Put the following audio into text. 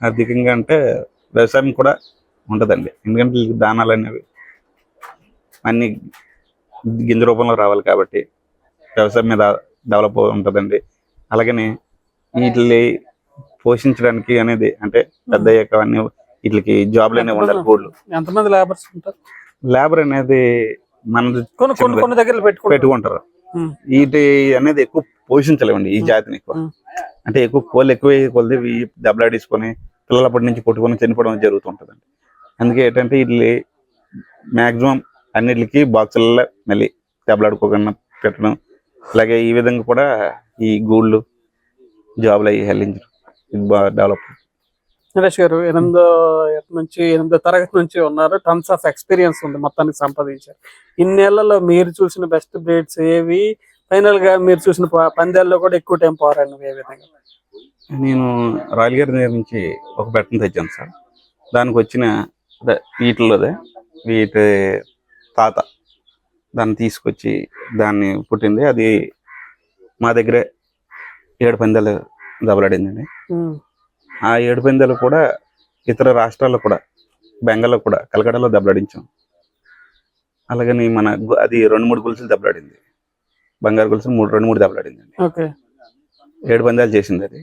ఆర్థికంగా అంటే వ్యవసాయం కూడా ఉంటుందండి. ఎందుకంటే దానాలు అనేవి అన్ని గింజ రూపంలో రావాలి కాబట్టి వ్యవసాయం మీద డెవలప్ ఉంటుందండి. అలాగని వీటిని పోషించడానికి అనేది అంటే పెద్ద అయ్యాక అన్ని వీటికి జాబ్లు అనేవి ఉండాలి గోల్డ్ ఎంతమంది లేబర్స్ ఉంటారు? లేబర్ అనేది మన కొన్ని కొన్ని కొన్ని దగ్గర పెట్టుకుంటారు. వీటి అనేది ఎక్కువ పోషించలేమండి ఈ జాతిని ఎక్కువ. అంటే ఎక్కువ కోళ్ళు ఎక్కువ కొలిది ఇవి పిల్లలప్పటి నుంచి కొట్టుకొని చనిపోవడం జరుగుతుంటుందండి. అందుకే ఏంటంటే వీళ్ళు మాక్సిమం అన్నిటికి బాక్సులలో మళ్ళీ దెబ్బలాడుకోకుండా పెట్టడం. అలాగే ఈ విధంగా కూడా ఈ గూళ్ళు జాబులు అవి హెల్లించడం ఇది బాగా డెవలప్ నరేష్ గారు ఎనిమిదో నుంచి ఎనిమిదో తరగతి నుంచి ఉన్నారు. టన్స్ ఆఫ్ ఎక్స్పీరియన్స్ ఉంది మొత్తానికి సంపాదించారు. ఇన్నేళ్ళలో మీరు చూసిన బెస్ట్ బ్రీడ్స్ ఏవి? ఫైనల్గా మీరు చూసిన ప- కూడా ఎక్కువ టైం పోరాడినవి ఏ విధంగా? నేను రాయల్ గారి దగ్గర నుంచి ఒక బెట్టను తెచ్చాను సార్. దానికి వచ్చిన వీటిలోదే వీటి తాత దాన్ని తీసుకొచ్చి దాన్ని పుట్టింది. అది మా దగ్గరే ఏడు పందాలు దెబ్బలాడిందండి ఉమ్. ఆ ఏడు పందాలు కూడా ఇతర రాష్ట్రాల్లో కూడా బెంగాల్లో కూడా కలకడలో దెబ్బలాడించాం అలాగని మన అది రెండు మూడు గొలుసులు దెబ్బలాడింది బంగారు గొలుసు మూడు రెండు మూడు దెబ్బలాడిందండి ఓకే. ఏడు పందాలు చేసింది అది.